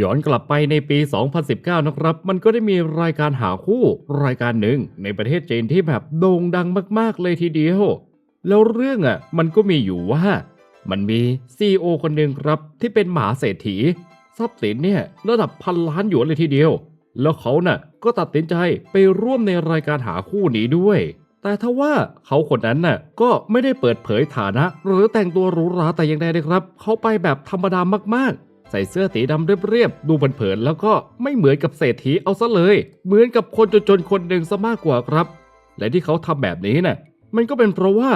ย้อนกลับไปในปี 2019 นะครับ มันก็ได้มีรายการหาคู่รายการหนึ่งในประเทศจีนที่แบบโด่งดังมากๆเลยทีเดียว แล้วเรื่องอะมันก็มีอยู่ว่า มันมีซีอคนหนึ่งครับที่เป็นหมาเศรษฐี ทรัพย์สินเนี่ยระดับพันล้านหยวนเลยทีเดียว แล้วเขาน่ะก็ตัดสินใจไปร่วมในรายการหาคู่นี้ด้วย แต่ถ้าว่าเขาคนนั้นน่ะก็ไม่ได้เปิดเผยฐานะ หรือแต่งตัวหรูหราแต่อย่างใดเลยครับ เขาไปแบบธรรมดามากๆ ใส่เสื้อสีดำเรียบๆ ดูเผินๆ แล้วก็ไม่เหมือนกับเศรษฐีเอาซะเลย เหมือนกับคนจนๆ คนหนึ่งซะมากกว่าครับ และที่เขาทำแบบนี้น่ะ มันก็เป็นเพราะว่า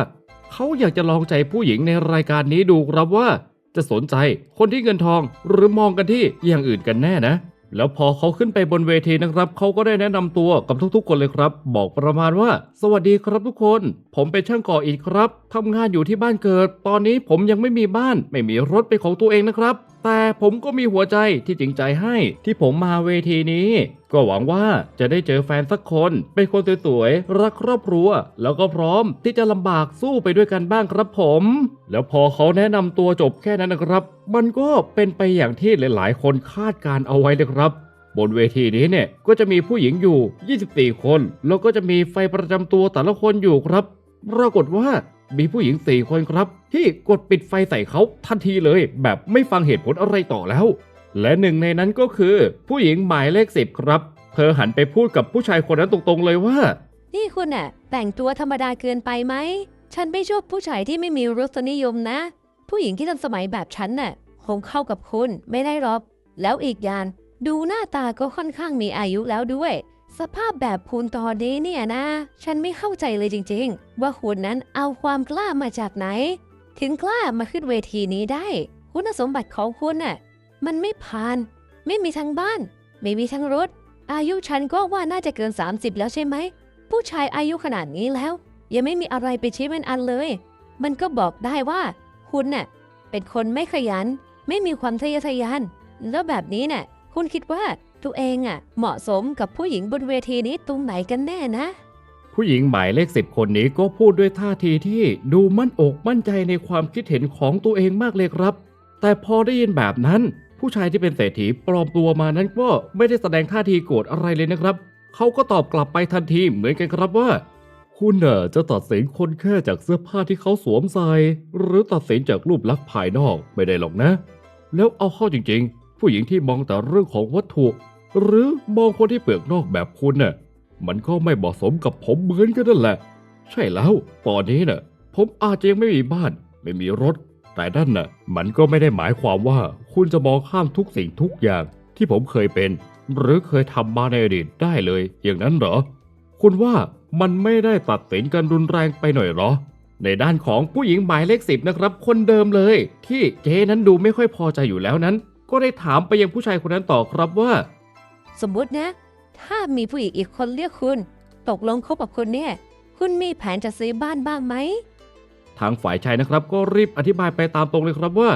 เขาอยากจะลองใจผู้หญิงในรายการนี้ดูครับว่า จะสนใจคนที่เงินทองหรือมองกันที่อย่างอื่นกันแน่นะ แล้วพอเขาขึ้นไปบนเวทีนะครับ เขาก็ได้แนะนำตัวกับทุกๆ คนเลยครับ บอกประมาณว่า สวัสดีครับทุกคน ผมเป็นช่างก่ออิฐครับทำงานอยู่ที่บ้านเกิด ตอนนี้ผมยังไม่มีบ้าน ไม่มีรถเป็นของตัวเองนะครับ แต่ผมก็มีหัวใจที่จริงใจให้ที่ผมมาเวทีนี้ ก็หวังว่าจะได้เจอแฟนสักคน เป็นคนสวยๆ รักครอบครัว แล้วก็พร้อมที่จะลำบากสู้ไปด้วยกันบ้างครับผม แล้วพอเขาแนะนำตัวจบแค่นั้นนะครับ มันก็เป็นไปอย่างที่หลายๆ คนคาดการเอาไว้เลยครับบนเวทีนี้เนี่ยก็จะมีผู้หญิงอยู่ 24 คน แล้วก็จะมีไฟประจำตัวแต่ละคนอยู่ครับ ปรากฏว่า มีผู้หญิง4คนครับ ที่กดปิดไฟใส่เขาทันทีเลย แบบไม่ฟังเหตุผลอะไรต่อแล้ว และหนึ่งในนั้นก็คือ ผู้หญิงหมายเลขสิบครับ เธอหันไปพูดกับผู้ชายคนนั้นตรงๆเลยว่า นี่คุณน่ะ แต่งตัวธรรมดาเกินไปไหม ฉันไม่ชอบผู้ชายที่ไม่มีรสนิยมนะ ผู้หญิงที่ทันสมัยแบบฉันน่ะคงเข้ากับคุณไม่ได้หรอกแล้วอีกอย่างดูหน้าตาก็ค่อนข้างมีอายุแล้วด้วย สภาพแบบคุณตอนนี้เนี่ยนะ ฉันไม่เข้าใจเลยจริงๆ ว่าคุณนั้นเอาความกล้ามาจากไหน ถึงกล้ามาขึ้นเวทีนี้ได้ คุณสมบัติของคุณน่ะมันไม่ผ่าน ไม่มีทั้งบ้าน ไม่มีทั้งรถ อายุฉันก็ว่าน่าจะเกิน 30 แล้วใช่ไหม ผู้ชายอายุขนาดนี้แล้ว ยังไม่มีอะไรไปชี้เป็นอันเลย มันก็บอกได้ว่า คุณน่ะเป็นคนไม่ขยัน ไม่มีความทะเยอทะยาน แล้วแบบนี้น่ะคุณคิดว่า ตัวเองอะเหมาะสมกับผู้หญิงบนเวทีนี้ตรงไหนกันแน่นะ ผู้หญิงหมายเลขสิบคนนี้ก็พูดด้วยท่าทีที่ดูมั่นอกมั่นใจในความคิดเห็นของตัวเองมากเลยครับ แต่พอได้ยินแบบนั้น ผู้ชายที่เป็นเศรษฐีปลอมตัวมานั้นก็ไม่ได้แสดงท่าทีโกรธอะไรเลยนะครับ เขาก็ตอบกลับไปทันทีเหมือนกันครับว่าคุณน่ะจะตัดสินคนแค่จากเสื้อผ้าที่เขาสวมใส่หรือตัดสินจากรูปลักษณ์ภายนอกไม่ได้หรอกนะ แล้วเอาเข้าจริงๆ ผู้หญิงที่มองแต่เรื่องของวัตถุ หรือมองคนที่เปลือกนอกแบบคุณน่ะมันก็ไม่เหมาะสมกับผมเหมือนกันนั่นแหละ ใช่แล้ว ตอนนี้น่ะ ผมอาจจะยังไม่มีบ้าน ไม่มีรถ แต่นั่นน่ะ มันก็ไม่ได้หมายความว่าคุณจะมองข้ามทุกสิ่งทุกอย่าง ที่ผมเคยเป็น หรือเคยทำมาในอดีตได้เลย อย่างนั้นเหรอ คุณว่ามันไม่ได้ตัดสินกันรุนแรงไปหน่อยเหรอ ในด้านของผู้หญิงหมายเลขสิบนะครับ คนเดิมเลย ที่เจ๊นั้นดูไม่ค่อยพอใจอยู่แล้วนั้น ก็ได้ถามไปยังผู้ชายคนนั้นต่อครับว่า สมมุตินะ ถ้ามีผู้หญิงอีกคนเรียกคุณ ตกลงคบกับคุณเนี่ย คุณมีแผนจะซื้อบ้านบ้างไหม ทางฝ่ายชายนะครับ ก็รีบอธิบายไปตามตรงเลยครับว่า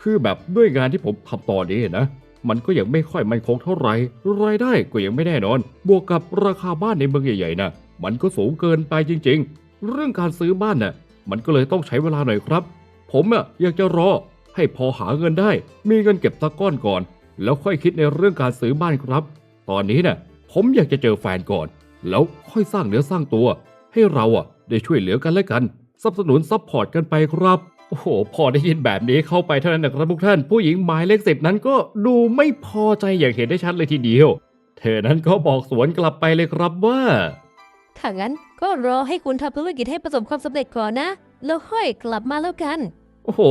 คือแบบด้วยงานที่ผมทำตอนนี้นะ มันก็ยังไม่ค่อยมั่นคงเท่าไหร่รายได้ก็ยังไม่แน่นอน บวกกับราคาบ้านในเมืองใหญ่ๆนะมันก็สูงเกินไปจริง ๆ เรื่องการซื้อบ้านน่ะมันก็เลยต้องใช้เวลาหน่อยครับ ผมอะอยากจะรอให้พอหาเงินได้ มีเงินเก็บสักก้อนก่อน แล้วค่อยคิดในเรื่องการซื้อบ้านครับ ตอนนี้น่ะผมอยากจะเจอแฟนก่อน แล้วค่อยสร้างเนื้อสร้างตัว ให้เราอะได้ช่วยเหลือกันและกันสนับสนุนซัพพอร์ตกันไปครับ โอ้โห พอได้ยินแบบนี้เข้าไปเท่านั้นนะครับทุกท่าน ผู้หญิงหมายเลขสิบนั้นก็ดูไม่พอใจอย่างเห็นได้ชัดเลยทีเดียว เธอนั้นก็บอกสวนกลับไปเลยครับว่า ถ้างั้นก็รอให้คุณทำธุรกิจให้ประสบความสำเร็จก่อนนะ แล้วค่อยกลับมาแล้วกัน โอ้โห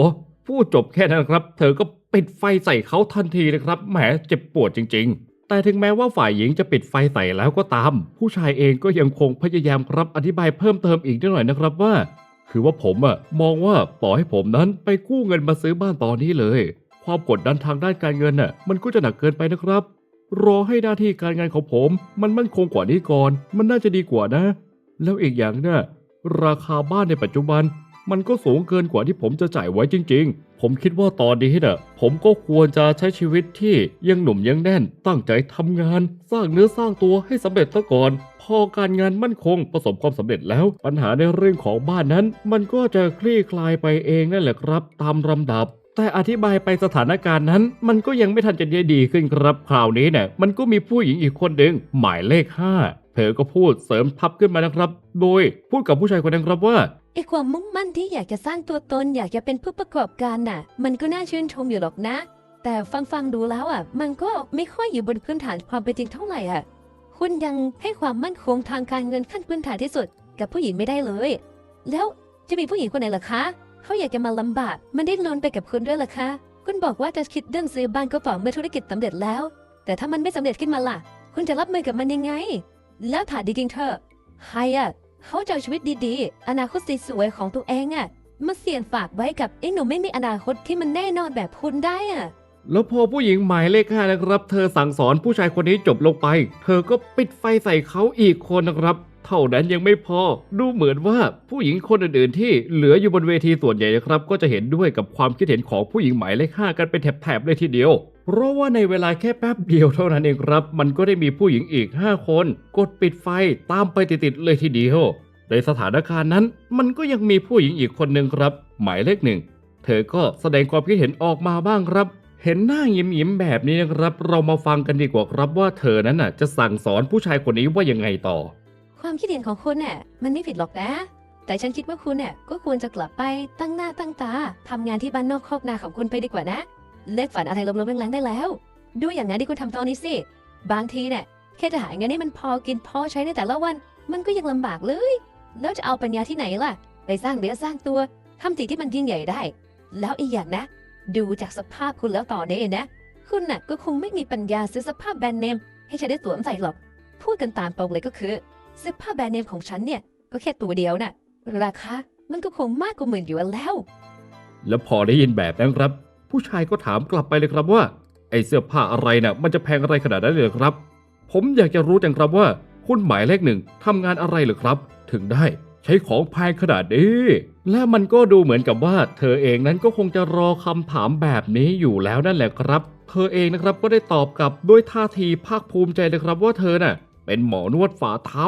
พูดจบแค่นั้นครับ เธอก็ปิดไฟใส่เขาทันทีเลยครับ แหมเจ็บปวดจริง ๆ แต่ถึงแม้ว่าฝ่ายหญิงจะปิดไฟใส่แล้วก็ตาม ผู้ชายเองก็ยังคงพยายามครับอธิบายเพิ่มเติมอีกนิดหน่อยนะครับว่า คือว่าผมอะมองว่าต่อให้ผมนั้นไปกู้เงินมาซื้อบ้านตอนนี้เลย ความกดดันทางด้านการเงินน่ะมันก็จะหนักเกินไปนะครับ รอให้หน้าที่การงานของผม มันมั่นคงกว่านี้ก่อน มันน่าจะดีกว่านะ แล้วอีกอย่างนี่ยราคาบ้านในปัจจุบัน มันก็สูงเกินกว่าที่ผมจะจ่ายไว้จริง ๆ ผมคิดว่าตอนนี้น่ะ ผมก็ควรจะใช้ชีวิตที่ยังหนุ่มยังแน่น ตั้งใจทำงาน สร้างเนื้อสร้างตัวให้สำเร็จซะก่อน พอการงานมั่นคงประสบความสำเร็จแล้ว ปัญหาในเรื่องของบ้านนั้น มันก็จะคลี่คลายไปเองนั่นแหละครับ ตามลำดับแต่อธิบายไปสถานการณ์นั้น มันก็ยังไม่ทันจะได้ดีขึ้นครับคราวนี้เนี่ยมันก็มีผู้หญิงอีกคนหนึ่งหมายเลขห้าเธอก็พูดเสริมทับขึ้นมานะครับ โดยพูดกับผู้ชายคนนั้นครับว่า ไอความมุ่งมั่นที่อยากจะสร้างตัวตนอยากจะเป็นผู้ประกอบการน่ะ มันก็น่าชื่นชมอยู่หรอกนะ แต่ฟังฟังๆดูแล้วอะ มันก็ไม่ค่อยอยู่บนพื้นฐานความเป็นจริงเท่าไหร่อะ คุณยังให้ความมั่นคงทางการเงินขั้นพื้นฐานที่สุด กับผู้หญิงไม่ได้เลย แล้วจะมีผู้หญิงคนไหนล่ะคะเขาอยากจะมาลำบากมันได้นอนไปกับคุณด้วยล่ะคะ คุณบอกว่าจะคิดเรื่องซื้อบ้านก็ต่อเมื่อธุรกิจสำเร็จแล้ว แต่ถ้ามันไม่สำเร็จขึ้นมาล่ะ คุณจะรับมือกับมันยังไง แล้วถามจริงๆเธอใครอะ เขาจะชีวิตดีๆ อนาคตสวยๆของตัวเองอะมาเสี่ยงฝากไว้กับไอ้หนุ่มไม่มีอนาคตที่มันแน่นอนแบบคุณได้อะแล้วพอผู้หญิงหมายเลขห้านะครับ เธอสั่งสอนผู้ชายคนนี้จบลงไป เธอก็ปิดไฟใส่เขาอีกคนนะครับ เท่านั้นยังไม่พอ ดูเหมือนว่าผู้หญิงคนอื่นๆ ที่เหลืออยู่บนเวทีส่วนใหญ่นะครับ ก็จะเห็นด้วยกับความคิดเห็นของผู้หญิงหมายเลขห้ากันเป็นแถบๆเลยทีเดียว เพราะว่าในเวลาแค่แป๊บเดียวเท่านั้นเองครับ มันก็ได้มีผู้หญิงอีก 5 คน กดปิดไฟตามไปติดๆเลยทีเดียว ในสถานการณ์นั้น มันก็ยังมีผู้หญิงอีกคนหนึ่งครับ หมายเลขหนึ่ง เธอก็แสดงความคิดเห็นออกมาบ้างครับ เห็นหน้ายิ้มๆแบบนี้นะครับ เรามาฟังกันดีกว่าครับว่าเธอนั้นน่ะ จะสั่งสอนผู้ชายคนนี้ว่ายังไงต่อ ความคิดเห็นของคุณเนี่ยมันไม่ผิดหรอกนะ แต่ฉันคิดว่าคุณเนี่ยก็ควรจะกลับไปตั้งหน้าตั้งตาทำงานที่บ้านนอกคอกนาของคุณไปดีกว่านะ เลิกฝันอะไรลมๆแรงๆได้แล้วดูอย่างนั้นที่คุณทำตอนนี้สิ บางทีเนี่ยแค่จะหาเงินให้มันพอกินพอใช้ในแต่ละวัน มันก็ยังลำบากเลย แล้วจะเอาปัญญาที่ไหนล่ะ ไปสร้างเนื้อสร้างตัวทำสิ่งที่มันยิ่งใหญ่ได้ แล้วอีกอย่างนะ ดูจากสภาพคุณแล้วต่อนนี้นะ คุณน่ะก็คงไม่มีปัญญาซื้อสภาพแบรนด์เนมให้ฉันได้สวมใส่หรอก พูดกันตามตรงเลยก็คือเสื้อผ้าแบรนด์เนมของฉันเนี่ยก็แค่ตัวเดียวน่ะราคามันก็คงมากกว่าหมื่นอยู่แล้ว แล้วพอได้ยินแบบนั้นครับ ผู้ชายก็ถามกลับไปเลยครับว่า ไอเสื้อผ้าอะไรน่ะมันจะแพงอะไรขนาดนั้นเลยครับ ผมอยากจะรู้จังครับว่าคุณหมายเลขหนึ่งทำงานอะไรเหรือครับ ถึงได้ใช้ของแพงขนาดนี้ และมันก็ดูเหมือนกับว่า เธอเองนั้นก็คงจะรอคำถามแบบนี้อยู่แล้วนั่นแหละครับ เธอเองนะครับก็ได้ตอบกลับด้วยท่าทีภาคภูมิใจเลยครับว่าเธอน่ะ เป็นหมอนวดฝ่าเท้า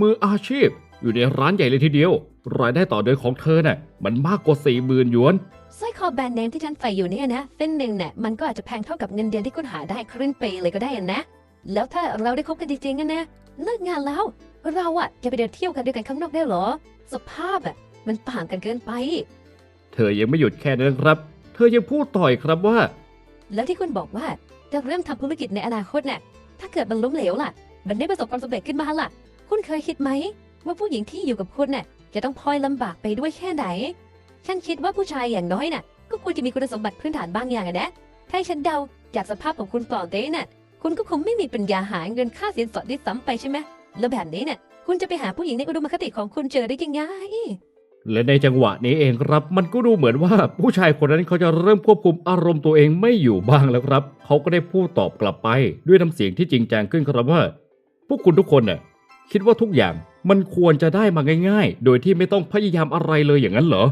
มืออาชีพ อยู่ในร้านใหญ่เลยทีเดียว รายได้ต่อเดือนของเธอน่ะมันมากกว่าสี่หมื่นหยวน สร้อยคอแบรนด์เนมที่ฉันใส่อยู่เนี่ยนะเส้นหนึ่งเนี่ยมันก็อาจจะแพงเท่ากับเงินเดือนที่คุณหาได้ครึ่งปีเลยก็ได้นะ แล้วถ้าเราได้คบกันจริงๆกันนะเลิกงานแล้ว เราอะจะไปเดินเที่ยวกันด้วยกันข้างนอกได้เหรอ สภาพอะมันต่างกันเกินไป เธอยังไม่หยุดแค่นั้นครับ เธอยังพูดต่อยครับว่า แล้วที่คุณบอกว่าจะเริ่มทำธุรกิจในอนาคตน่ะถ้าเกิดมันล้มเหลวล่ะ มันไม่ประสบความสำเร็จขึ้นมาล่ะ คุณเคยคิดไหม ว่าผู้หญิงที่อยู่กับคุณน่ะจะต้องพลอยลำบากไปด้วยแค่ไหน ฉันคิดว่าผู้ชายอย่างน้อยน่ะ ก็ควรจะมีคุณสมบัติพื้นฐานบางอย่างอะนะถ้าฉันเดาจากสภาพของคุณต่อนเต้น่ะ คุณก็คงไม่มีปัญญาหาเงินค่าสินสอดด้ซ้ำไปใช่ไหมแล้วแบบนี้น่ะ คุณจะไปหาผู้หญิงในอุดมคติของคุณเจอได้ยังไงและในจังหวะนี้เองครับ มันก็ดูเหมือนว่าผู้ชายคนนั้นเขาจะเริ่มควบคุมอารมณ์ตัวเองไม่อยู่บ้างแล้วครับ เขาก็ได้พูดตอบกลับไป ด้วยน้ำเสียงที่จริงจังขึ้นครับว่า พวกคุณทุกคนน่ะคิดว่าทุกอย่างมันควรจะได้มาง่าย ๆ โดยที่ไม่ต้องพยายามอะไรเลยอย่างนั้นเหรอ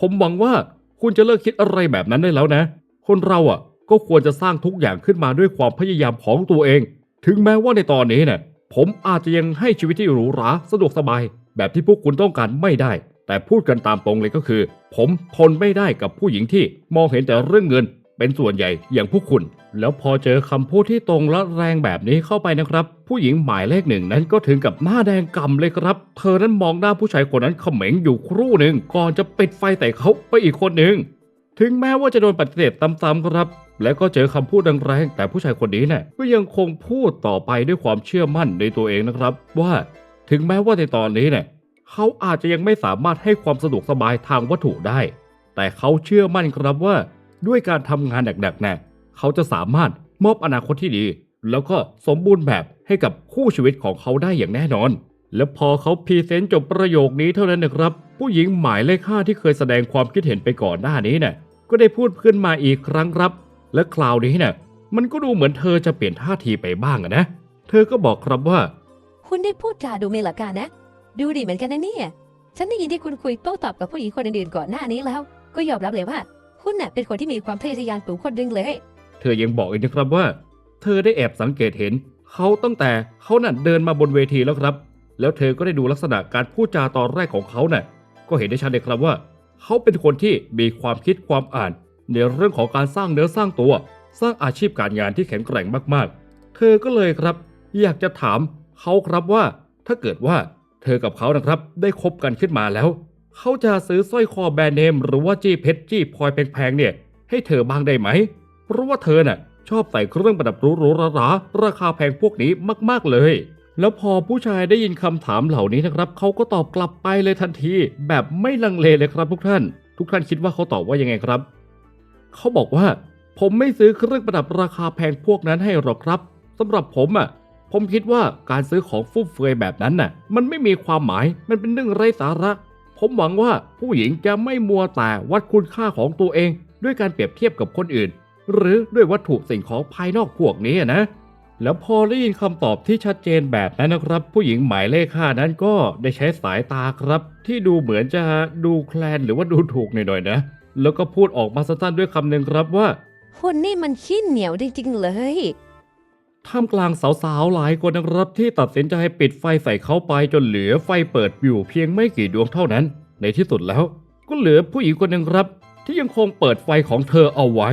ผมหวังว่าคุณจะเลิกคิดอะไรแบบนั้นได้แล้วนะ คนเราอะ ก็ควรจะสร้างทุกอย่างขึ้นมาด้วยความพยายามของตัวเอง ถึงแม้ว่าในตอนนี้เนี่ยผมอาจจะยังให้ชีวิตที่หรูหราสะดวกสบาย แบบที่พวกคุณต้องการไม่ได้ แต่พูดกันตามตรงเลยก็คือ ผมทนไม่ได้กับผู้หญิงที่มองเห็นแต่เรื่องเงิน เป็นส่วนใหญ่อย่างพวกคุณ แล้วพอเจอคำพูดที่ตรงและแรงแบบนี้เข้าไปนะครับ ผู้หญิงหมายเลขหนึ่งนั้นก็ถึงกับหน้าแดงกำเลยครับ เธอนั้นมองหน้าผู้ชายคนนั้นเขม็งอยู่ครู่หนึ่งก่อนจะปิดไฟใส่เขาไปอีกคนหนึ่งถึงแม้ว่าจะโดนปฏิเสธซ้ำๆครับ และก็เจอคำพูดแรงๆแต่ผู้ชายคนนี้เนี่ยก็ยังคงพูดต่อไปด้วยความเชื่อมั่นในตัวเองนะครับ ว่าถึงแม้ว่าในตอนนี้เนี่ยเขาอาจจะยังไม่สามารถให้ความสะดวกสบายทางวัตถุได้ แต่เขาเชื่อมั่นครับว่าด้วยการทำงานหนักๆเนี่ย เขาจะสามารถมอบอนาคตที่ดี แล้วก็สมบูรณ์แบบให้กับคู่ชีวิตของเขาได้อย่างแน่นอน และพอเขาพรีเซนต์จบประโยคนี้เท่านั้นนะครับ ผู้หญิงหมายเลขห้าที่เคยแสดงความคิดเห็นไปก่อนหน้านี้เนี่ยก็ได้พูดขึ้นมาอีกครั้งครับ และคราวนี้เนี่ยมันก็ดูเหมือนเธอจะเปลี่ยนท่าทีไปบ้างนะ เธอก็บอกครับว่า คุณได้พูดจาดูมีหลักการนะ ดูดีเหมือนกันนะเนี่ย ฉันได้ยินที่คุณคุยโต้ตอบกับผู้หญิงคนอื่นๆก่อนหน้านี้แล้ว ก็ยอมรับเลยว่า คุณน่ะเป็นคนที่มีความทะเยอทะยานสูงคนหนึงเลย เธอยังบอกอีกนะครับว่า เธอได้แอบสังเกตเห็น เขาตั้งแต่เขานั่นเดินมาบนเวทีแล้วครับ แล้วเธอก็ได้ดูลักษณะการพูดจาตอนแรกของเขาน่ะ ก็เห็นได้ชัดเลยครับว่า เขาเป็นคนที่มีความคิดความอ่าน ในเรื่องของการสร้างเนื้อสร้างตัว สร้างอาชีพการงานที่แข็งแกร่งมากๆ เธอก็เลยครับ อยากจะถามเขาครับว่า ถ้าเกิดว่าเธอกับเขานะครับ ได้คบกันขึ้นมาแล้ว เขาจะซื้อสร้อยคอแบรนด์เนมหรือว่าจี้เพชรจี้พลอยแพงๆเนี่ย ให้เธอบ้างได้ไหม เพราะว่าเธอน่ะชอบใส่เครื่องประดับหรูๆหราๆราคาแพงพวกนี้มากๆเลย แล้วพอผู้ชายได้ยินคำถามเหล่านี้นะครับเขาก็ตอบกลับไปเลยทันที แบบไม่ลังเลเลยครับทุกท่าน ทุกท่านคิดว่าเขาตอบว่ายังไงครับ เขาบอกว่า ผมไม่ซื้อเครื่องประดับราคาแพงพวกนั้นให้หรอกครับสำหรับผมอะผมคิดว่าการซื้อของฟุ่มเฟือยแบบนั้นน่ะ มันไม่มีความหมาย มันเป็นเรื่องไร้สาระ ผมหวังว่าผู้หญิงจะไม่มัวแต่วัดคุณค่าของตัวเอง ด้วยการเปรียบเทียบกับคนอื่น หรือด้วยวัตถุสิ่งของภายนอกพวกนี้อะนะ แล้วพอได้ยินคำตอบที่ชัดเจนแบบนั้นนะครับ ผู้หญิงหมายเลขห้านั้นก็ได้ใช้สายตาครับ ที่ดูเหมือนจะดูแคลนหรือว่าดูถูกหน่อยๆนะ แล้วก็พูดออกมาสั้นๆด้วยคำหนึ่งครับว่าคุณนี่มันขี้เหนียวจริงๆเลยท่ามกลางสาวๆหลายคนนะครับที่ตัดสินใจปิดไฟใส่เขาไปจนเหลือไฟเปิดอยู่เพียงไม่กี่ดวงเท่านั้น ในที่สุดแล้ว ก็เหลือผู้หญิงคนหนึ่งครับ ที่ยังคงเปิดไฟของเธอเอาไว้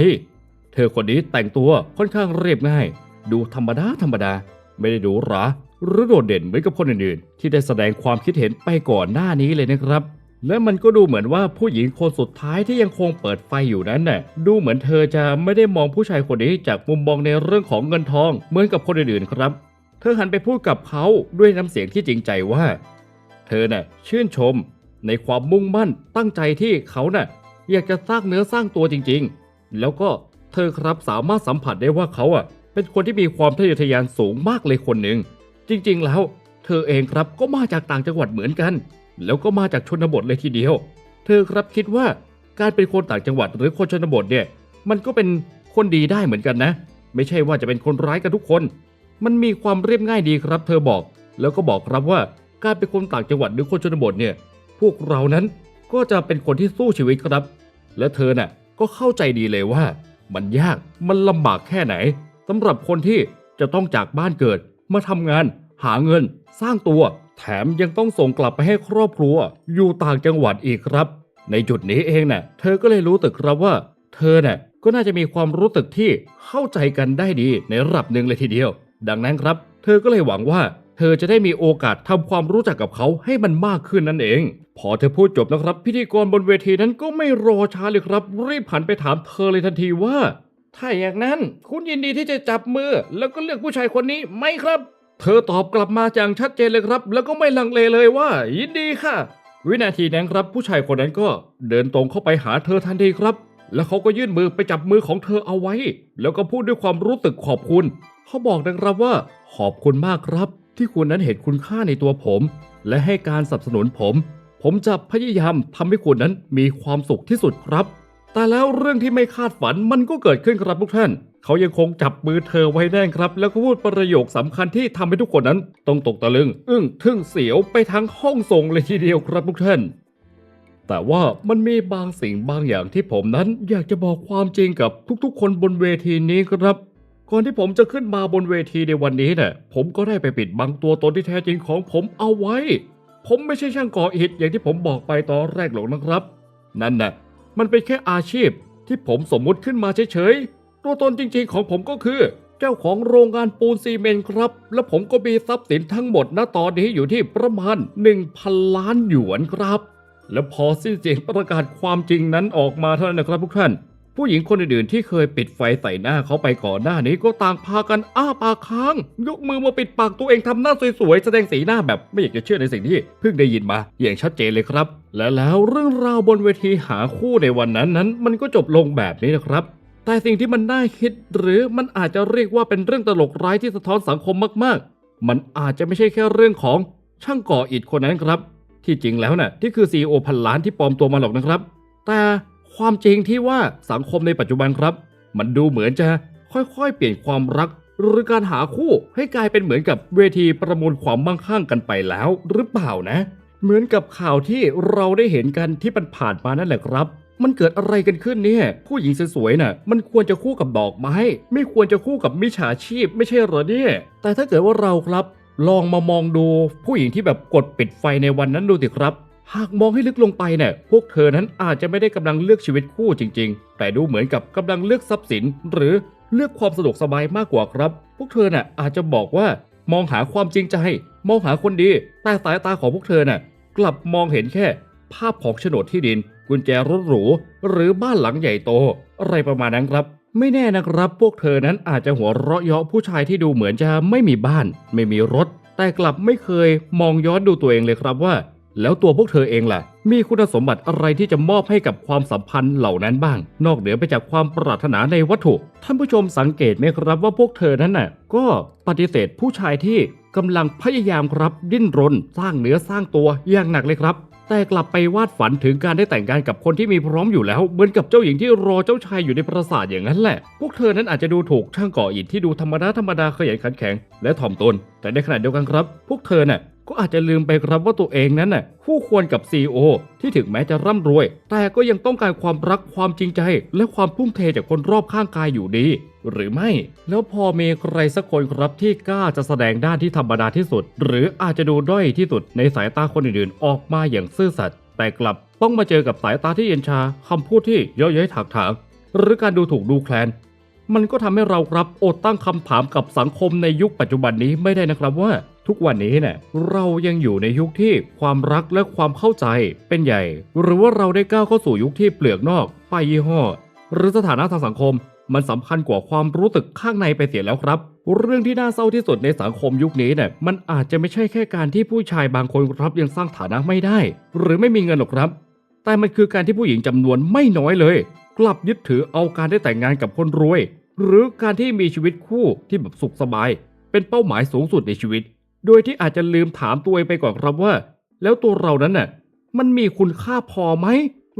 เธอคนนี้แต่งตัวค่อนข้างเรียบง่าย ดูธรรมดาธรรมดา ไม่ได้ดูหราหรือโดดเด่นเหมือนกับคนอื่นๆ ที่ได้แสดงความคิดเห็นไปก่อนหน้านี้เลยนะครับ และมันก็ดูเหมือนว่าผู้หญิงคนสุดท้ายที่ยังคงเปิดไฟอยู่นั้นน่ะดูเหมือนเธอจะไม่ได้มองผู้ชายคนนี้จากมุมมองในเรื่องของเงินทองเหมือนกับคนอื่นๆครับ เธอหันไปพูดกับเขาด้วยน้ำเสียงที่จริงใจว่า เธอน่ะชื่นชม ในความมุ่งมั่นตั้งใจที่เขาน่ะอยากจะสร้างเนื้อสร้างตัวจริงๆ แล้วก็ เธอครับสามารถสัมผัสได้ว่าเขาอะ เป็นคนที่มีความทะเยอทะยานสูงมากเลยคนหนึ่ง จริงๆแล้ว เธอเองครับก็มาจากต่างจังหวัดเหมือนกัน แล้วก็มาจากชนบทเลยทีเดียว เธอครับคิดว่าการเป็นคนต่างจังหวัดหรือคนชนบทเนี่ย มันก็เป็นคนดีได้เหมือนกันนะ ไม่ใช่ว่าจะเป็นคนร้ายกันทุกคน มันมีความเรียบง่ายดีครับ เธอบอก แล้วก็บอกครับว่าการเป็นคนต่างจังหวัดหรือคนชนบทเนี่ย พวกเรานั้นก็จะเป็นคนที่สู้ชีวิตครับ และเธอน่ะก็เข้าใจดีเลยว่า มันยากมันลำบากแค่ไหนสำหรับคนที่จะต้องจากบ้านเกิด มาทำงาน หาเงิน สร้างตัว แถมยังต้องส่งกลับไปให้ครอบครัว อยู่ต่างจังหวัดอีกครับ ในจุดนี้เองน่ะ เธอก็เลยรู้ตึกครับว่า เธอเน่ะก็น่าจะมีความรู้สึกที่เข้าใจกันได้ดีในระดับหนึ่งเลยทีเดียว ดังนั้นครับ เธอก็เลยหวังว่า เธอจะได้มีโอกาสทำความรู้จักกับเขาให้มันมากขึ้นนั่นเอง พอเธอพูดจบนะครับ พิธีกรบนเวทีนั้นก็ไม่รอช้าเลยครับ รีบหันไปถามเธอเลยทันทีว่า ถ้าอย่างนั้นคุณยินดีที่จะจับมือ แล้วก็เลือกผู้ชายคนนี้ไหมครับ เธอตอบกลับมาอย่างชัดเจนเลยครับ แล้วก็ไม่ลังเลเลยว่า ยินดีค่ะ วินาทีนั้นครับผู้ชายคนนั้นก็เดินตรงเข้าไปหาเธอทันทีครับ แล้วเขาก็ยื่นมือไปจับมือของเธอเอาไว้ แล้วก็พูดด้วยความรู้สึกขอบคุณ เขาบอกนะครับว่า ขอบคุณมากครับ ที่คุณนั้นเห็นคุณค่าในตัวผม และให้การสนับสนุนผม ผมจะพยายามทำให้คุณนั้นมีความสุขที่สุดครับ แต่แล้วเรื่องที่ไม่คาดฝันมันก็เกิดขึ้นครับทุกท่าน เขายังคงจับมือเธอไว้แน่นครับ แล้วก็พูดประโยคสำคัญที่ทำให้ทุกคนนั้นต้องตกตะลึง อึ้งทึ่งเสียวไปทั้งห้องส่งเลยทีเดียวครับทุกท่านแต่ว่ามันมีบางสิ่งบางอย่างที่ผมนั้นอยากจะบอกความจริงกับทุกๆ คนบนเวทีนี้ครับ ก่อนที่ผมจะขึ้นมาบนเวทีในวันนี้เนี่ยผมก็ได้ไปปิดบังตัวตนที่แท้จริงของผมเอาไว้ ผมไม่ใช่ช่างก่ออิฐอย่างที่ผมบอกไปตอนแรกหรอกนะครับ นั่นน่ะ มันเป็นแค่อาชีพที่ผมสมมุติขึ้นมาเฉยๆ ตัวตนจริงๆของผมก็คือ เจ้าของโรงงานปูนซีเมนต์ครับ และผมก็มีทรัพย์สินทั้งหมดณตอนนี้อยู่ที่ประมาณ 1,000 ล้านหยวนครับ แล้วพอสิ้นเสียงประกาศความจริงนั้นออกมาเท่านั้นนะครับทุกท่าน ผู้หญิงคนอื่นๆที่เคยปิดไฟใส่หน้าเขาไปก่อนหน้านี้ก็ต่างพากันอ้าปากค้าง ยกมือมาปิดปากตัวเองทำหน้าสวยๆ แสดงสีหน้าแบบไม่อยากจะเชื่อในสิ่งที่เพิ่งได้ยินมา อย่างชัดเจนเลยครับ และแล้วเรื่องราวบนเวทีหาคู่ในวันนั้นนั้น มันก็จบลงแบบนี้นะครับ แต่สิ่งที่มันน่าคิด หรือมันอาจจะเรียกว่าเป็นเรื่องตลกร้ายที่สะท้อนสังคมมากๆ มันอาจจะไม่ใช่แค่เรื่องของช่างก่ออิฐคนนั้นครับ ที่จริงแล้วน่ะที่คือซีอพันล้านที่ปลอมตัวมาหรอกนะครับ แต่ ความจริงที่ว่าสังคมในปัจจุบันครับ มันดูเหมือนจะค่อยๆ เปลี่ยนความรัก หรือการหาคู่ให้กลายเป็นเหมือนกับเวทีประมูลความมั่งคั่งกันไปแล้วหรือเปล่านะ เหมือนกับข่าวที่เราได้เห็นกันที่มันผ่านมานั่นแหละครับ มันเกิดอะไรกันขึ้นเนี่ย ผู้หญิงสวยๆน่ะ มันควรจะคู่กับดอกไม้ ไม่ควรจะคู่กับมิจฉาชีพ ไม่ใช่เหรอเนี่ย แต่ถ้าเกิดว่าเราครับ ลองมามองดูผู้หญิงที่แบบกดปิดไฟในวันนั้นดูสิครับ หากมองให้ลึกลงไปเนี่ยพวกเธอนั้นอาจจะไม่ได้กำลังเลือกชีวิตคู่จริง ๆ แต่ดูเหมือนกับกำลังเลือกทรัพย์สิน หรือเลือกความสะดวกสบายมากกว่าครับ พวกเธอน่ะอาจจะบอกว่ามองหาความจริงใจ มองหาคนดี แต่สายตาของพวกเธอน่ะกลับมองเห็นแค่ ภาพของโฉนดที่ดิน กุญแจรถหรู หรือบ้านหลังใหญ่โต อะไรประมาณนั้นครับ ไม่แน่นะครับ พวกเธอนั้นอาจจะหัวเราะเยาะผู้ชายที่ดูเหมือนจะไม่มีบ้าน ไม่มีรถ แต่กลับไม่เคยมองย้อนดูตัวเองเลยครับว่า แล้วตัวพวกเธอเองล่ะ มีคุณสมบัติอะไรที่จะมอบให้กับความสัมพันธ์เหล่านั้นบ้าง นอกเหนือไปจากความปรารถนาในวัตถุ ท่านผู้ชมสังเกตไหมครับว่าพวกเธอนั้นน่ะ ก็ปฏิเสธผู้ชายที่กำลังพยายามครับดิ้นรน สร้างเนื้อสร้างตัวอย่างหนักเลยครับแต่กลับไปวาดฝันถึงการได้แต่งงานกับคนที่มีพร้อมอยู่แล้ว เหมือนกับเจ้าหญิงที่รอเจ้าชายอยู่ในปราสาทอย่างนั้นแหละ พวกเธอนั้นอาจจะดูถูกช่างก่ออิฐที่ดูธรรมดาธรรมดาขยันขันแข็งและถ่อมตน แต่ในขณะเดียวกันครับ พวกเธอเน่ะ ก็อาจจะลืมไปครับว่าตัวเองนั้นน่ะคู่ควรกับ CEO ที่ถึงแม้จะร่ำรวย แต่ก็ยังต้องการความรักความจริงใจ และความพุ่งเทจากคนรอบข้างกายอยู่ดี หรือไม่ แล้วพอมีใครสักคนครับที่กล้าจะแสดงด้านที่ธรรมดาที่สุด หรืออาจจะดูด้อยที่สุดในสายตาคนอื่นๆ ออกมาอย่างซื่อสัตย์แต่กลับต้องมาเจอกับสายตาที่เย็นชาคำพูดที่เย้ยเย้ยถากถางหรือการดูถูกดูแคลนมันก็ทำให้เราครับอดตั้งคำถามกับสังคมในยุคปัจจุบันนี้ไม่ได้นะครับว่า ทุกวันนี้เนี่ยเรายังอยู่ในยุคที่ความรักและความเข้าใจเป็นใหญ่ หรือว่าเราได้ก้าวเข้าสู่ยุคที่เปลือกนอกป้ายยี่ห้อ หรือสถานะทางสังคม มันสำคัญกว่าความรู้สึกข้างในไปเสียแล้วครับ เรื่องที่น่าเศร้าที่สุดในสังคมยุคนี้เนี่ยมันอาจจะไม่ใช่แค่การที่ผู้ชายบางคนรับยังสร้างฐานะไม่ได้ หรือไม่มีเงินหรอกครับ แต่มันคือการที่ผู้หญิงจำนวนไม่น้อยเลย กลับยึดถือเอาการได้แต่งงานกับคนรวย หรือการที่มีชีวิตคู่ที่แบบสุขสบาย เป็นเป้าหมายสูงสุดในชีวิต โดยที่อาจจะลืมถามตัวเองไปก่อนครับว่า แล้วตัวเรานั้นน่ะมันมีคุณค่าพอไหม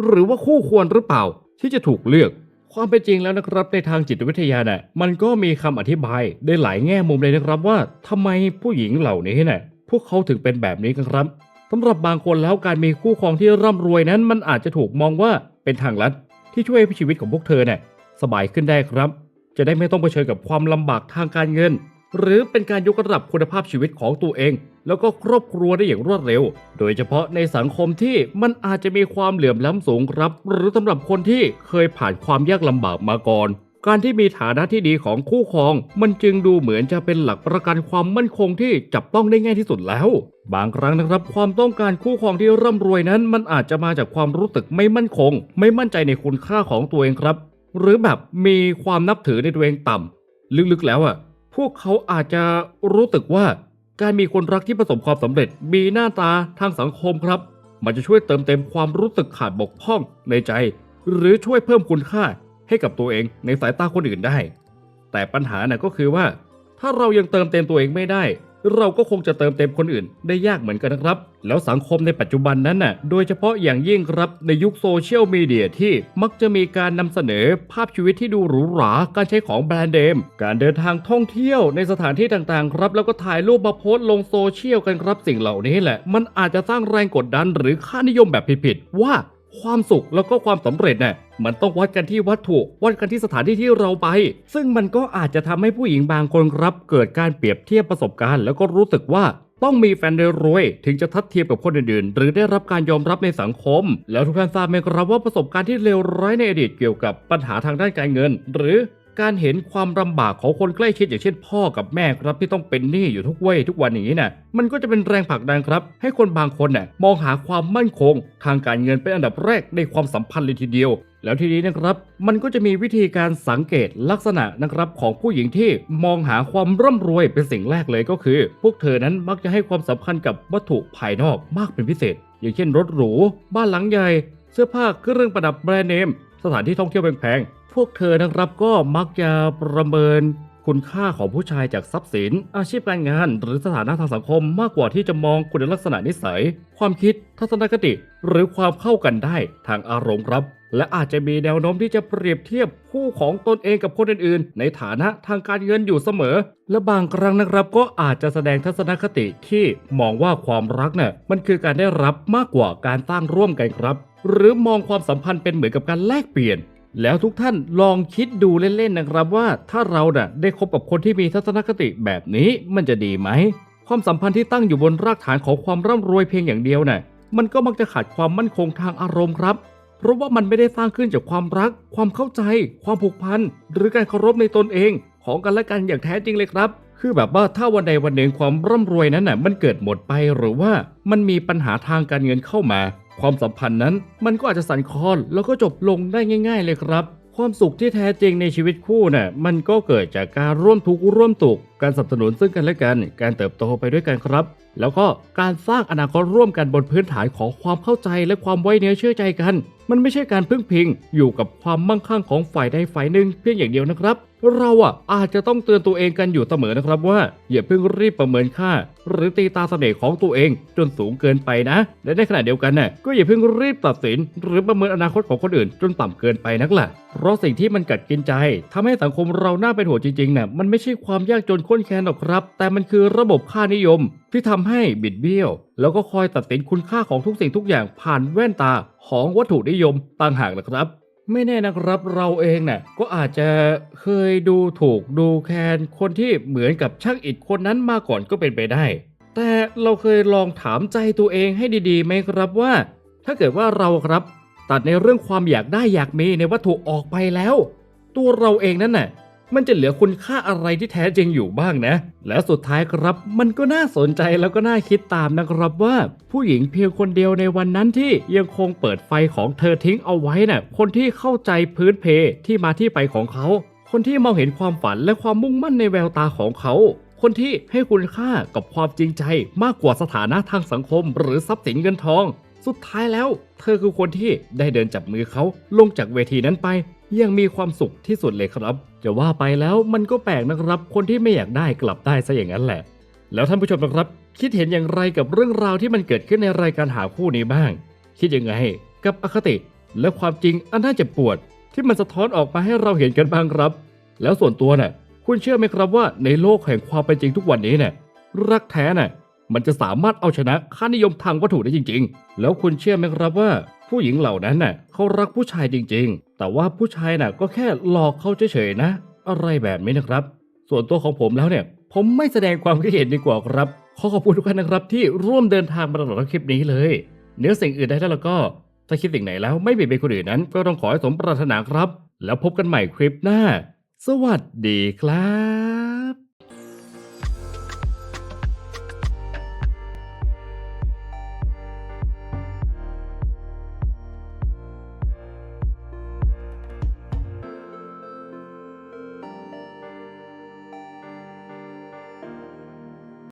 หรือว่าคู่ควรหรือเปล่า ที่จะถูกเลือก ความเป็นจริงแล้วนะครับ ในทางจิตวิทยาน่ะมันก็มีคำอธิบายได้หลายแง่มุมเลยนะครับว่าทำไมผู้หญิงเหล่านี้น่ะพวกเขาถึงเป็นแบบนี้กันครับสำหรับบางคนแล้วการมีคู่ครองที่ร่ำรวยนั้น มันอาจจะถูกมองว่าเป็นทางลัดที่ช่วยให้ชีวิตของพวกเธอเนี่ยสบายขึ้นได้ครับ จะได้ไม่ต้องเผชิญกับความลำบากทางการเงิน หรือเป็นการยกระดับคุณภาพชีวิตของตัวเอง แล้วก็ครอบครัวได้อย่างรวดเร็ว โดยเฉพาะในสังคมที่มันอาจจะมีความเหลื่อมล้ำสูงครับ หรือสำหรับคนที่เคยผ่านความยากลำบากมาก่อน การที่มีฐานะที่ดีของคู่ครอง มันจึงดูเหมือนจะเป็นหลักประกันความมั่นคงที่จับต้องได้ง่ายที่สุดแล้ว บางครั้งนะครับ ความต้องการคู่ครองที่ร่ำรวยนั้น มันอาจจะมาจากความรู้สึกไม่มั่นคง ไม่มั่นใจในคุณค่าของตัวเองครับ หรือแบบมีความนับถือในตัวเองต่ำลึกๆแล้วอะ พวกเขาอาจจะรู้สึกว่าการมีคนรักที่ประสบความสำเร็จมีหน้าตาทางสังคมครับ มันจะช่วยเติมเต็มความรู้สึกขาดบกพร่องในใจ หรือช่วยเพิ่มคุณค่าให้กับตัวเองในสายตาคนอื่นได้ แต่ปัญหาน่ะก็คือว่า ถ้าเรายังเติมเต็มตัวเองไม่ได้ เราก็คงจะเติมเต็มคนอื่น ได้ยากเหมือนกันนะครับ แล้วสังคมในปัจจุบันนั้นน่ะ โดยเฉพาะอย่างยิ่งครับในยุคโซเชียลมีเดียที่มักจะมีการนำเสนอภาพชีวิตที่ดูหรูหรา การใช้ของแบรนด์เดม การเดินทางท่องเที่ยวในสถานที่ต่างๆ ครับ แล้วก็ถ่ายรูปมาโพสต์ลงโซเชียลกันครับสิ่งเหล่านี้แหละ มันอาจจะสร้างแรงกดดันหรือค่านิยมแบบผิดๆว่า ความสุขแล้วก็ความสำเร็จเนี่ยมันต้องวัดกันที่วัตถุวัดกันที่สถานที่ที่เราไป ซึ่งมันก็อาจจะทำให้ผู้หญิงบางคนครับ เกิดการเปรียบเทียบประสบการณ์ แล้วก็รู้สึกว่าต้องมีแฟนรวยถึงจะทัดเทียมกับคนอื่นๆ หรือได้รับการยอมรับในสังคม แล้วทุกท่านทราบไหมครับว่าประสบการณ์ที่เลวร้ายในอดีตเกี่ยวกับปัญหาทางด้านการเงิน หรือ การเห็นความลำบากของคนใกล้ชิดอย่างเช่นพ่อกับแม่ครับที่ต้องเป็นหนี้อยู่ทุกเว้ยทุกวันอย่างนี้น่ะมันก็จะเป็นแรงผลักดันครับ ให้คนบางคนน่ะมองหาความมั่นคง ทางการเงินเป็นอันดับแรกในความสัมพันธ์เลยทีเดียว แล้วทีนี้นะครับมันก็จะมีวิธีการสังเกตลักษณะนะครับของผู้หญิงที่มองหาความร่ำรวยเป็นสิ่งแรกเลยก็คือ พวกเธอนั้นมักจะให้ความสำคัญกับวัตถุภายนอกมากเป็นพิเศษ อย่างเช่นรถหรู บ้านหลังใหญ่ เสื้อผ้าเครื่องประดับแบรนด์เนม สถานที่ท่องเที่ยวแพง พวกเธอนะครับก็มักจะประเมินคุณค่าของผู้ชายจากทรัพย์สิน อาชีพการงาน หรือสถานะทางสังคมมากกว่าที่จะมองคุณลักษณะนิสัย ความคิด ทัศนคติ หรือความเข้ากันได้ทางอารมณ์ครับ และอาจจะมีแนวโน้มที่จะเปรียบเทียบคู่ของตนเองกับคนอื่นๆ ในฐานะทางการเงินอยู่เสมอ และบางครั้งนะครับก็อาจจะแสดงทัศนคติที่มองว่าความรักเนี่ยมันคือการได้รับมากกว่าการสร้างร่วมกันครับ หรือมองความสัมพันธ์เป็นเหมือนกับการแลกเปลี่ยน แล้วทุกท่านลองคิดดูเล่นๆนะครับว่าถ้าเราน่ะได้คบกับคนที่มีทัศนคติแบบนี้มันจะดีไหม ความสัมพันธ์ที่ตั้งอยู่บนรากฐานของความร่ำรวยเพียงอย่างเดียวน่ะมันก็มักจะขาดความมั่นคงทางอารมณ์ครับ เพราะว่ามันไม่ได้สร้างขึ้นจากความรัก ความเข้าใจ ความผูกพันหรือการเคารพในตนเอง ของกันและกันอย่างแท้จริงเลยครับ คือแบบว่าถ้าวันใดวันหนึ่งความร่ำรวยนั้นน่ะมันเกิดหมดไปหรือว่ามันมีปัญหาทางการเงินเข้ามา ความสัมพันธ์นั้นมันก็อาจจะสั่นคลอนแล้วก็จบลงได้ง่าย ๆ เลยครับ ความสุขที่แท้จริงในชีวิตคู่น่ะมันก็เกิดจากการร่วมทุกข์ร่วมสุข การสนับสนุนซึ่งกันและกันการเติบโตไปด้วยกันครับ แล้วก็การสร้างอนาคตร่วมกันบนพื้นฐานของความเข้าใจและความไว้เนื้อเชื่อใจกัน มันไม่ใช่การพึ่งพิง อยู่กับความมั่งคั่งของฝ่ายใดฝ่ายหนึ่งเพียงอย่างเดียวนะครับ เราอะอาจจะต้องเตือนตัวเองกันอยู่เสมอนะครับว่าอย่าเพิ่งรีบประเมินค่า หรือตีตาเสน่ห์ของตัวเอง จนสูงเกินไปนะ และในขณะเดียวกันน่ะก็อย่าเพิ่งรีบตัดสิน หรือประเมินอนาคตของคนอื่น จนต่ำเกินไปนักล่ะเพราะสิ่งที่มันกัดกินใจทำให้สังคมเราหน้าเป็นห่วงจริงๆน่ะมันไม่ใช่ความยากจนข้นแค้นหรอกครับ แต่มันคือระบบค่านิยมที่ทำให้บิดเบี้ยว แล้วก็คอยตัดสินคุณค่าของทุกสิ่งทุกอย่างผ่านแว่นตาของวัตถุนิยมต่างหากนะครับ ไม่แน่นะครับเราเองน่ะก็อาจจะเคยดูถูกดูแคลนคนที่เหมือนกับช่างอิฐคนนั้นมาก่อนก็เป็นไปได้ แต่เราเคยลองถามใจตัวเองให้ดีๆไหมครับว่า ถ้าเกิดว่าเราครับตัดในเรื่องความอยากได้อยากมีในวัตถุออกไปแล้ว ตัวเราเองนั่นน่ะ มันจะเหลือคุณค่าอะไรที่แท้จริงอยู่บ้างนะ แล้วสุดท้ายครับมันก็น่าสนใจแล้วก็น่าคิดตามนะครับว่า ผู้หญิงเพียงคนเดียวในวันนั้นที่ยังคงเปิดไฟของเธอทิ้งเอาไว้น่ะคนที่เข้าใจพื้นเพที่มาที่ไปของเขา คนที่มองเห็นความฝันและความมุ่งมั่นในแววตาของเขาคนที่ให้คุณค่ากับความจริงใจมากกว่าสถานะทางสังคม หรือทรัพย์สินเงินทอง สุดท้ายแล้ว เธอคือคนที่ได้เดินจับมือเขาลงจากเวทีนั้นไป ยังมีความสุขที่สุดเลยครับ จะว่าไปแล้วมันก็แปลกนะครับ คนที่ไม่อยากได้กลับได้ซะอย่างนั้นแหละ แล้วท่านผู้ชมนะครับ คิดเห็นอย่างไรกับเรื่องราวที่มันเกิดขึ้นในรายการหาคู่นี้บ้าง คิดยังไงกับอคติและความจริงอันน่าเจ็บปวด ที่มันสะท้อนออกมาให้เราเห็นกันบ้างครับ แล้วส่วนตัวน่ะ คุณเชื่อไหมครับว่าในโลกแห่งความเป็นจริงทุกวันนี้เนี่ยรักแท้น่ะมันจะสามารถเอาชนะค่านิยมทางวัตถุได้จริง ๆ แล้วคุณเชื่อไหมครับว่า ผู้หญิงเหล่านั้นน่ะเขารักผู้ชายจริงๆ แต่ว่าผู้ชายน่ะก็แค่หลอกเขาเฉยๆนะ อะไรแบบนี้นะครับ ส่วนตัวของผมแล้วเนี่ย ผมไม่แสดงความคิดเห็นดีกว่าครับ ขอขอบคุณทุกท่านนะครับ ที่ร่วมเดินทางมาตลอดคลิปนี้เลย เนื้อสิ่งอื่นใดแล้วก็ถ้าคิดสิ่งไหนแล้วไม่เบียดเบียนคนอื่นนั้น ก็ต้องขอให้สมปรารถนาครับ แล้วพบกันใหม่คลิปหน้า สวัสดีครับ